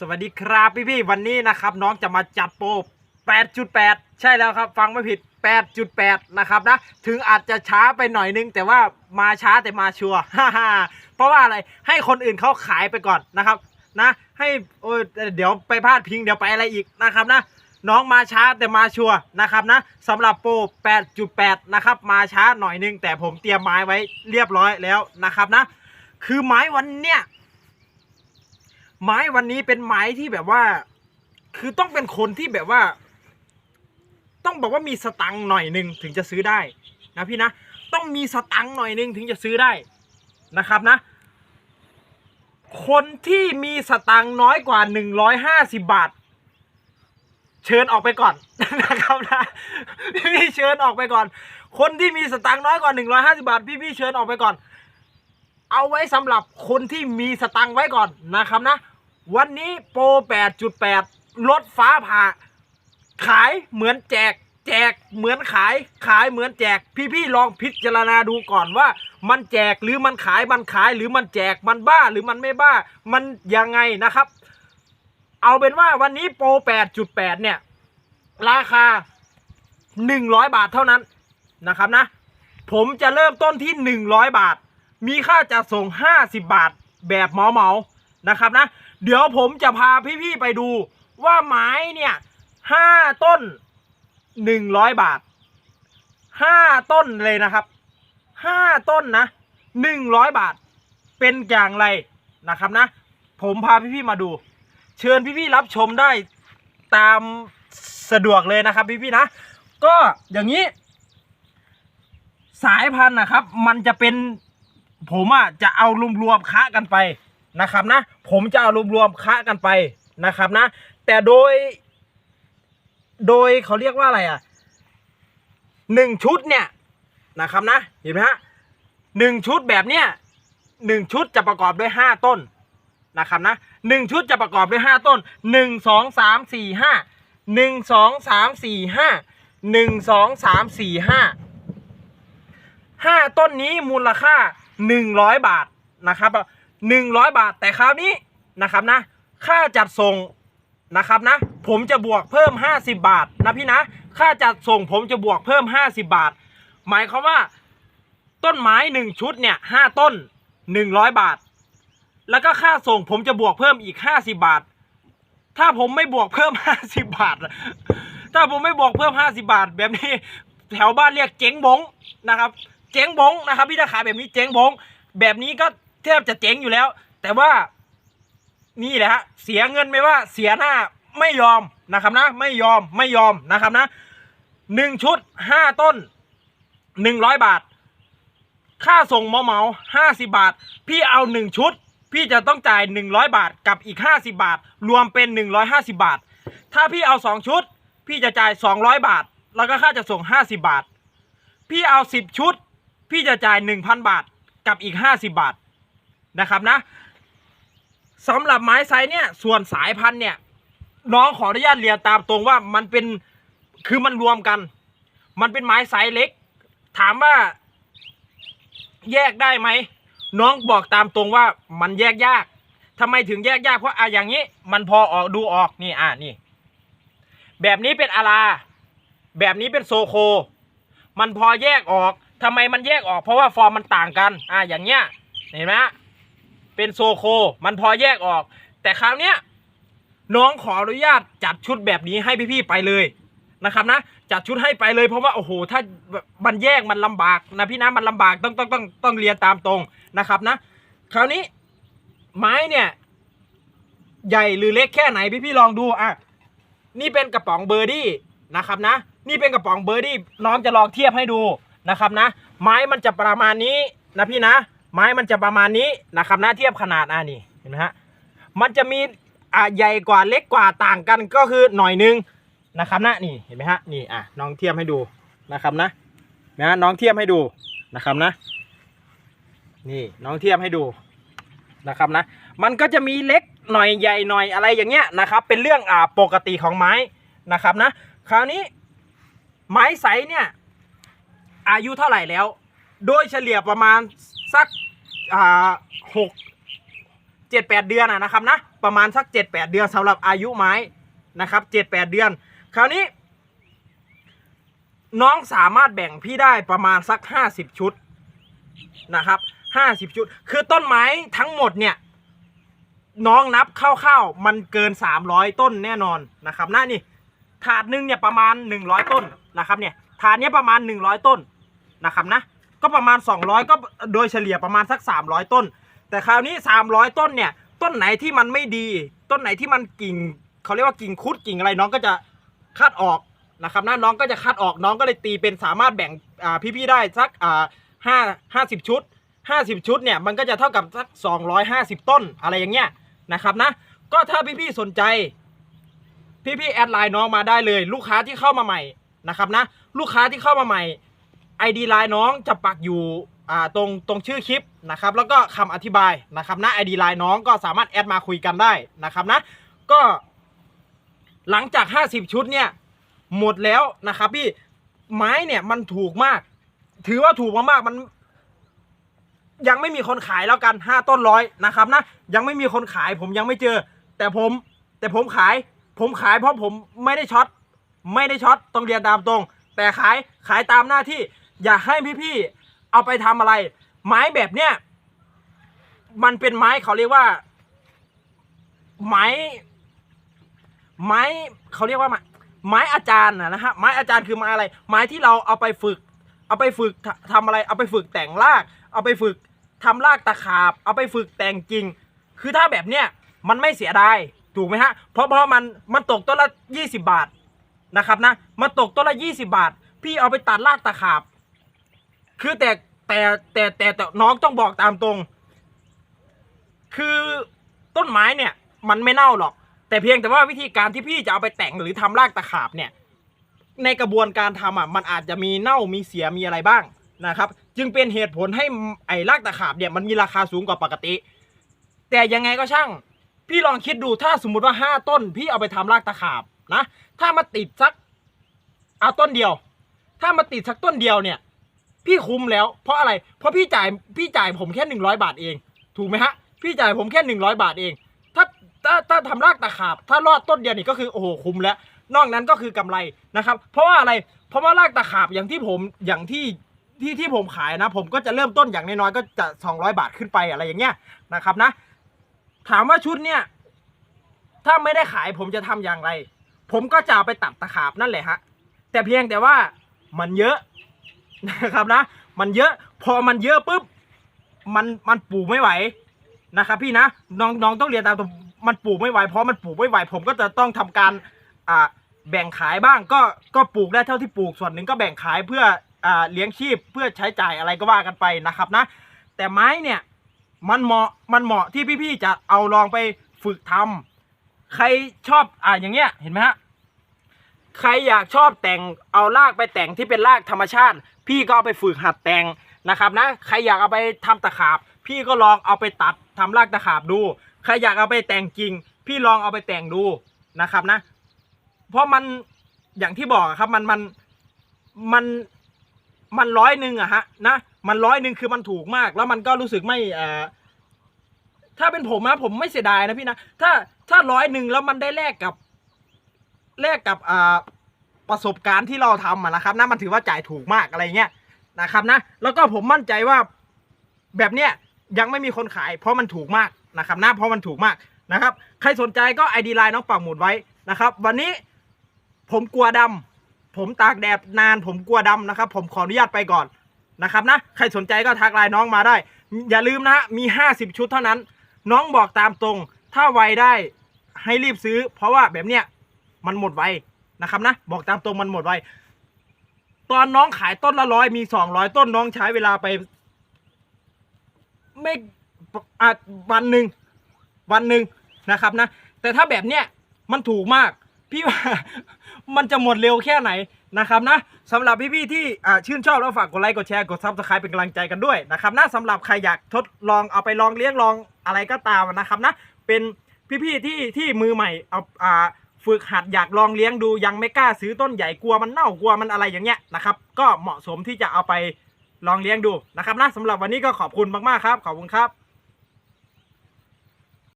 สวัสดีครับพี่พี่ๆวันนี้นะครับ น้องจะมาจัดโปร 8.8 ใช่แล้วครับ ฟังไม่ผิด 8.8 นะครับนะ ถึงอาจจะช้าไปหน่อยนึง แต่ว่ามาช้าแต่มาชัวร์ฮ่าฮ่าเพราะว่าอะไรให้คนอื่นเขาขายไปก่อนนะครับ นะ ให้โอ้ยเดี๋ยวไปพลาดพิงเดี๋ยวไปอะไรอีกนะครับนะ น้องมาช้าแต่มาชัวร์นะครับนะสำหรับโปร 8.8 นะครับ มาช้าหน่อยนึง แต่ผมเตรียมไม้ไว้เรียบร้อยแล้วนะครับนะ คือไม้วันเนี้ย ไม้วันนี้เป็นไม้ที่แบบว่า คือต้องเป็นคนที่แบบว่า ต้องบอกว่ามีสตังค์หน่อยหนึ่งถึงจะซื้อได้นะพี่นะต้องมีสตังค์หน่อยหนึ่งถึงจะซื้อได้นะครับนะ คนที่มีสตังค์น้อยกว่าหนึ่งร้อยห้าสิบบาท เชิญออกไปก่อนนะครับนะพี่เชิญออกไปก่อน คนที่มีสตังค์น้อยกว่าหนึ่งร้อยห้าสิบาท พี่ๆเชิญออกไปก่อน เอาไว้สำหรับคนที่มีสตังค์ไว้ก่อนนะครับนะ วันนี้โปร 8.8 ลดฟ้าผ่า ขายเหมือนแจก แจกเหมือนขาย ขายเหมือนแจก พี่ๆลองพิจารณาดูก่อนว่า มันแจกหรือมันขายมันขายหรือมันแจกมันบ้าหรือมันไม่บ้า มันยังไงนะครับ เอาเป็นว่าวันนี้โปร 8.8 เนี่ย ราคา 100 บาทเท่านั้นนะครับนะ ผมจะเริ่มต้นที่ 100 บาท มีค่าจัดส่ง 50 บาทแบบเหมาเหมานะครับนะ เดี๋ยวผมจะพาพี่ๆไปดู ว่าไม้เนี่ยห้าต้น100บาท5ต้นเลยนะครับ5ต้นนะ100บาท เป็นอย่างไรนะครับนะ ผมพาพี่ๆมาดู เชิญพี่ๆรับชมได้ตามสะดวกเลยนะครับพี่ๆนะ ก็อย่างนี้ สายพันธุ์นะครับ มันจะเป็นผมอะจะเอารวมๆคะกันไป นะครับนะ ผมจะเอารวมๆคะกันไปนะครับนะ แต่โดย โดยเขาเรียกว่าอะไรอะหนึ่งชุดเนี่ยนะครับนะเห็นไหมฮะหนึ่งชุดแบบเนี้ยหนึ่งชุดจะประกอบด้วยห้าต้นนะครับนะหนึ่งชุดจะประกอบด้วยห้าต้นหนึ่งสองสามสี่ห้าหนึ่งสองสามสี่ห้าหนึ่งสองสามสี่ห้าห้าต้นนี้มูลค่าหนึ่งร้อยบาทนะครับ หนึ่งร้อยบาท แต่คราวนี้นะครับนะ ค่าจัดส่งนะครับนะ ผมจะบวกเพิ่มห้าสิบาทนะพี่นะ ค่าจัดส่งผมจะบวกเพิ่มห้าสิบาท หมายความว่า ต้นไม้หนึ่งชุดเนี่ยห้าต้นหนึ่งร้อยบาท แล้วก็ค่าส่งผมจะบวกเพิ่มอีกห้าสิบาท ถ้าผมไม่บวกเพิ่มห้าสิบาท ถ้าผมไม่บวกเพิ่มห้าสิบาท แบบนี้แถวบ้านเรียกเจ๊งบงนะครับ เจ๊งบงนะครับพี่ถ้าขายแบบนี้เจ๊งบงแบบนี้ก็ แทบจะเจ๊งอยู่แล้ว แต่ว่านี่แหละฮะเสียเงินไม่ว่าเสียหน้าไม่ยอมนะครับนะ ไม่ยอมไม่ยอมนะครับนะหนึ่งชุดห้าต้นหนึ่งร้อยบาท ค่าส่งเมาเมาห้าสิบาท พี่เอาหนึ่งชุด พี่จะต้องจ่ายหนึ่งร้อยบาทกับอีกห้าสิบาท รวมเป็นหนึ่งร้อยห้าสิบาท ถ้าพี่เอาสองชุด พี่จะจ่ายสองร้อยบาท แล้วก็ค่าจะส่งห้าสิบาท พี่เอาสิบชุด พี่จะจ่ายหนึ่งพันบาทกับอีกห้าสิบาท นะครับนะสำหรับไม้ไซเนี่ยส่วนสายพันธุ์เนี่ยน้องขออนุญาตเรียนตามตรงว่ามันเป็นคือมันรวมกัน มันเป็นไม้ไซเล็ก ถามว่าแยกได้ไหมน้องบอกตามตรงว่ามันแยกยากทำไมถึงแยกยากเพราะอะอย่างนี้ มันพอออกดูออกนี่อะนี่ แบบนี้เป็นอาราแบบนี้เป็นโซโค มันพอแยกออกทำไมมันแยกออก เพราะว่าฟอร์มมันต่างกัน อะอย่างเงี้ยเห็นไหมฮะ เป็นโซโค มันพอแยกออก แต่คราวเนี้ยน้องขออนุญาตจัดชุดแบบนี้ให้พี่ๆไปเลยนะครับนะจัดชุดให้ไปเลยเพราะว่าโอ้โหถ้ามันแยกมันลำบากนะพี่นะมันลำบากต้องต้องต้องต้องเรียนตามตรงนะครับนะ คราวนี้ไม้เนี่ย ใหญ่หรือเล็กแค่ไหนพี่ๆลองดูอะนี่เป็นกระป๋องเบอร์ดี้นะครับนะ นี่เป็นกระป๋องเบอร์ดี้น้องจะลองเทียบให้ดูนะครับนะ ไม้มันจะประมาณนี้นะพี่นะ ไม้มันจะประมาณนี้นะครับนะเทียบขนาดอะนี่เห็นไหมฮะมันจะมีอะใหญ่กว่าเล็กกว่าต่างกันก็คือหน่อยนึงนะครับนะนี่เห็นไหมฮะนี่อะน้องเทียบให้ดูนะครับนะนะน้องเทียบให้ดูนะครับนะ นี่น้องเทียบให้ดูนะครับนะ มันก็จะมีเล็กหน่อยใหญ่หน่อยอะไรอย่างเงี้ยนะครับ เป็นเรื่องอ่าปกติของไม้นะครับนะ คราวนี้ไม้ใสเนี่ยอายุเท่าไหร่แล้ว โดยเฉลี่ยประมาณสักอ่าหกเจ็ดแปดเดือนนะครับนะประมาณสักเจ็ดแปดเดือนสำหรับอายุไม้นะครับเจ็ดแปดเดือน คราวนี้ น้องสามารถแบ่งพี่ได้ประมาณสักห้าสิบชุดนะครับห้าสิบชุด คือต้นไม้ทั้งหมดเนี่ยน้องนับคร่าวๆมันเกินสามร้อยต้นแน่นอนนะครับนะนี่ถาดหนึ่งเนี่ยประมาณหนึ่งร้อยต้นนะครับเนี่ยถาดเนี้ยประมาณหนึ่งร้อยต้นนะครับนะ ก็ประมาณ 200 ก็โดยเฉลี่ยประมาณสัก 300 ต้น แต่คราวนี้ 300 ต้นเนี่ย ต้นไหนที่มันไม่ดี ต้นไหนที่มันกิ่งเขาเรียกว่ากิ่งคุดกิ่งอะไรน้องก็จะคัดออกนะครับนะน้องก็จะคัดออกน้องก็เลยตีเป็นสามารถแบ่งพี่ๆได้สักห้าห้าสิบชุด 50 ชุดเนี่ยมันก็จะเท่ากับสัก 250 ต้นอะไรอย่างเงี้ยนะครับนะก็ถ้าพี่ๆสนใจ พี่ๆแอดไลน์น้องมาได้เลย ลูกค้าที่เข้ามาใหม่นะครับนะลูกค้าที่เข้ามาใหม่ ID ไลน์น้องจะปักอยู่ตรงตรงชื่อคลิปนะครับแล้วก็คำอธิบายนะครับนะ ID ไลน์น้องก็สามารถแอดมาคุยกันได้นะครับนะก็หลังจาก 50 ชุดเนี่ยหมดแล้วนะครับพี่ไม้เนี่ยมันถูกมาก ถือว่าถูกมากๆมัน ยังไม่มีคนขายแล้วกันห้าต้นร้อยนะครับนะยังไม่มีคนขายผมยังไม่เจอ แต่ผมแต่ผมขาย ผมขายเพราะผมไม่ได้ช็อตไม่ได้ช็อตต้องเรียนตามตรง แต่ขายขายตามหน้าที่ อยากให้พี่ๆเอาไปทำอะไร ไม้แบบเนี้ยมันเป็นไม้เขาเรียกว่า ไม้ ไม้เขาเรียกว่าไม้ไม้อาจารย์นะฮะไม้อาจารย์คือไม้อะไร ไม้ที่เราเอาไปฝึก เอาไปฝึกททำอะไร เอาไปฝึกแต่งราก เอาไปฝึกทำรากตะขาบ เอาไปฝึกแต่งจริง คือถ้าแบบเนี้ยมันไม่เสียดายถูกไหมฮะ เพราะเพราะมันมันตกต้นละยี่สิบาทนะครับนะ มันตกต้นละยี่สิบาท พี่เอาไปตัดรากตะขาบ คือแต่แต่แต่แต่แต่น้องต้องบอกตามตรง คือต้นไม้เนี่ย มันไม่เน่าหรอก แต่เพียงแต่ว่าวิธีการที่พี่จะเอาไปแต่งหรือทำรากตะขาบเนี่ย ในกระบวนการทำอะมันอาจจะมีเน่ามีเสียมีอะไรบ้างนะครับ จึงเป็นเหตุผลให้ไอ้รากตะขาบเนี่ยมันมีราคาสูงกว่าปกติ แต่ยังไงก็ช่าง พี่ลองคิดดูถ้าสมมุติว่าห้าต้น พี่เอาไปทำรากตะขาบนะ ถ้ามาติดสักเอาต้นเดียว ถ้ามาติดสักต้นเดียวเนี่ย พี่คุ้มแล้ว เพราะอะไร เพราะพี่จ่ายพี่จ่ายผมแค่หนึ่งร้อยบาทเอง ถูกไหมฮะ พี่จ่ายผมแค่หนึ่งร้อยบาทเอง ถ้าถ้าถ้าทำรากตะขาบ ถ้ารอดต้นเดียวนี่ก็คือโอ้โหคุ้มแล้ว นอกนั้นก็คือกำไรนะครับ เพราะว่าอะไร เพราะว่ารากตะขาบอย่างที่ผมอย่างที่ที่ที่ผมขายนะ ผมก็จะเริ่มต้นอย่างน้อยๆก็จะสองร้อยบาทขึ้นไปอะไรอย่างเงี้ยนะครับนะ ถามว่าชุดเนี่ย ถ้าไม่ได้ขายผมจะทำอย่างไร ผมก็จะไปตัดตะขาบนั่นแหละฮะแต่เพียงแต่ว่ามันเยอะ นะครับนะ มันเยอะพอมันเยอะปุ๊บมันมันปลูกไม่ไหวนะครับพี่นะน้องน้องต้องเรียนตามตรงมันปลูกไม่ไหวเพราะมันปลูกไม่ไหว ผมก็จะต้องทำการอ่าแบ่งขายบ้างก็ก็ปลูกได้เท่าที่ปลูกส่วนหนึ่งก็แบ่งขายเพื่ออ่าเลี้ยงชีพเพื่อใช้จ่ายอะไรก็ว่ากันไปนะครับนะ แต่ไม้เนี่ยมันเหมาะมันเหมาะที่พี่ๆจะเอาลองไปฝึกทำใครชอบอ่าอย่างเงี้ยเห็นไหมฮะใครอยากชอบแต่งเอารากไปแต่งที่เป็นรากธรรมชาติ พี่ก็เอาไปฝึกหัดแต่งนะครับนะใครอยากเอาไปทำตะขาบ พี่ก็ลองเอาไปตัดทำรากตะขาบดู ใครอยากเอาไปแต่งจริง พี่ลองเอาไปแต่งดูนะครับนะ เพราะมันอย่างที่บอกครับมันมันมันมันร้อยหนึ่งอะฮะนะมันร้อยหนึ่งคือมันถูกมาก แล้วมันก็รู้สึกไม่เอ่อถ้าเป็นผมนะผมไม่เสียดายนะพี่นะถ้าถ้าร้อยหนึ่งแล้วมันได้แลกกับแลกกับอ่า ประสบการณ์ที่เราทำอะนะครับนะมันถือว่าจ่ายถูกมากอะไรเงี้ยนะครับนะแล้วก็ผมมั่นใจว่าแบบเนี้ยยังไม่มีคนขาย เพราะมันถูกมากนะครับนะเพราะมันถูกมากนะครับ ใครสนใจก็ไอดีไลน์น้องปักหมุดไว้นะครับ วันนี้ผมกลัวดำผมตากแดดนานผมกลัวดำนะครับ ผมขออนุญาตไปก่อนนะครับนะใครสนใจก็ทักไลน์น้องมาได้ อย่าลืมนะฮะมี 50 ชุดเท่านั้น น้องบอกตามตรง ถ้าไวได้ให้รีบซื้อ เพราะว่าแบบเนี้ยมันหมดไว นะครับนะบอกตามตรงมันหมดไวตอนน้องขายต้นละร้อยมีสองร้อยต้นน้องใช้เวลาไป ไม่อะวันหนึ่งวันหนึ่งนะครับนะ แต่ถ้าแบบเนี้ยมันถูกมาก พี่ว่ามันจะหมดเร็วแค่ไหนนะครับนะสำหรับพี่ๆที่อ่ชื่นชอบแล้วฝากกดไลค์กดแชร์กดซับสไครป์เป็นกำลังใจกันด้วยนะครับนะสำหรับใครอยากทดลองเอาไปลองเลี้ยงลองอะไรก็ตามนะครับนะ เป็นพี่ๆที่ที่มือใหม่เอาอ่า ฝึกหัดอยากลองเลี้ยงดูยังไม่กล้าซื้อต้นใหญ่กลัวมันเน่ากลัวมันอะไรอย่างเงี้ยนะครับก็เหมาะสมที่จะเอาไปลองเลี้ยงดูนะครับนะสำหรับวันนี้ก็ขอบคุณมากๆครับ ขอบคุณครับ